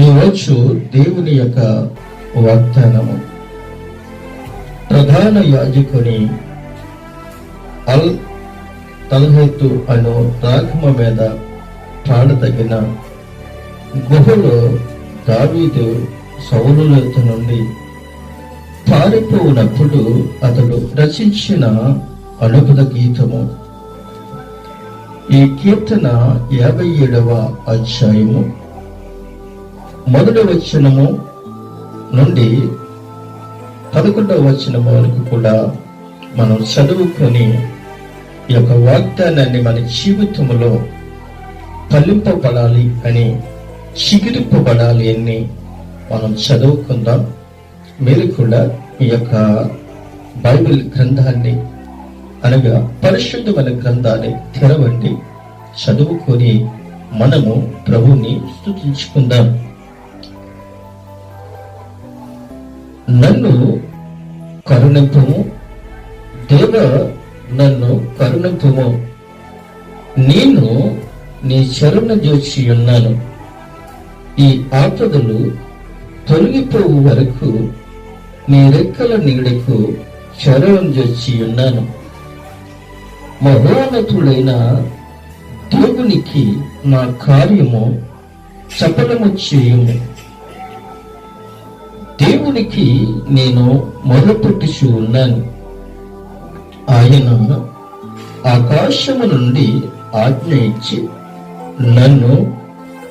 ఈరోజు దేవుని యొక్క వాగ్దానము. ప్రధాన యాజకుని అల్ తల్హెత్తు అను రాగమ మీద పాడదగిన గుహలో దావీదు సౌలులత నుండి పారిపోనప్పుడు అతడు రచించిన అనుపద గీతము. ఈ కీర్తన యాభై ఏడవ అధ్యాయము. మొదటి వచనము నుండి పదకొండవ వచనము వరకు కూడా మనం చదువుకొని ఈ యొక్క వాగ్దానాన్ని మన జీవితంలో ఫలింపబడాలి అని చిగిరింపబడాలి అని మనం చదువుకుందాం. మీరు కూడా ఈ యొక్క బైబిల్ గ్రంథాన్ని అనగా పరిశుద్ధమైన గ్రంథాన్ని తెరవండి. చదువుకొని మనము ప్రభుని స్థుతించుకుందాం. నన్ను కరుణింపుము. దేవ నన్ను కరుణింపుము. నేను నీ చరణ జోచి ఉన్నాను. ఈ ఆపదలు తొలగిపోవు వరకు నీ రెక్కల నీడకు చరణం జొచ్చి ఉన్నాను. మహోన్నతుడైన దేవునికి నా కార్యము సఫలము చేయము. దేవునికి నేను మొదలుపెట్టుచు ఉన్నాను. ఆయన ఆకాశము నుండి ఆజ్ఞ ఇచ్చి నన్ను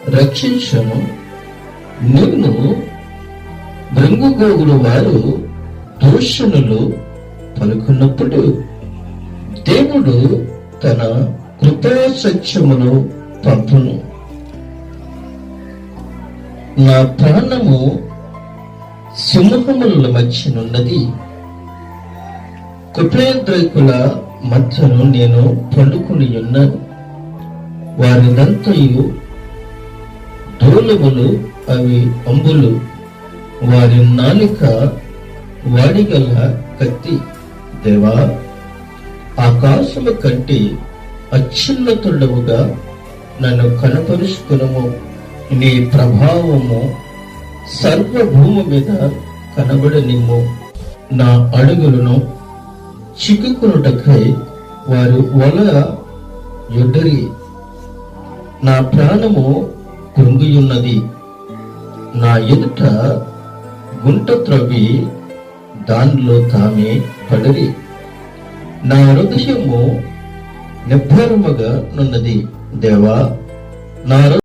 రక్షించను. నిన్ను భృంగుగోగులు వారు దూషణులు పలుకున్నప్పుడు దేవుడు తన కృపా సత్యమును పంపును. నా ప్రాణము సింహముల మధ్యనున్నది. కుట్రయద్రైకుల మధ్యను నేను పండుకుని ఉన్నాను. వారిదంతయు డోలములు అవి అంబులు. వారి నాలుక వాడిగల కత్తి. దేవా ఆకాశము కంటే అత్యున్నతుడవుగా నన్ను కనపరుచుకునము. నీ ప్రభావము సర్వభూమి మీద కనబడనిమ్ము నా అడుగులను చిక్కుకునుటకై వారు వల యొడ్డరి. నా ప్రాణము కృంగియున్నది. నా ఎదుట గుంట త్రవ్వి దానిలో తామే పడరి. నా హృదయము నిర్భారముగా నున్నది. దేవా నా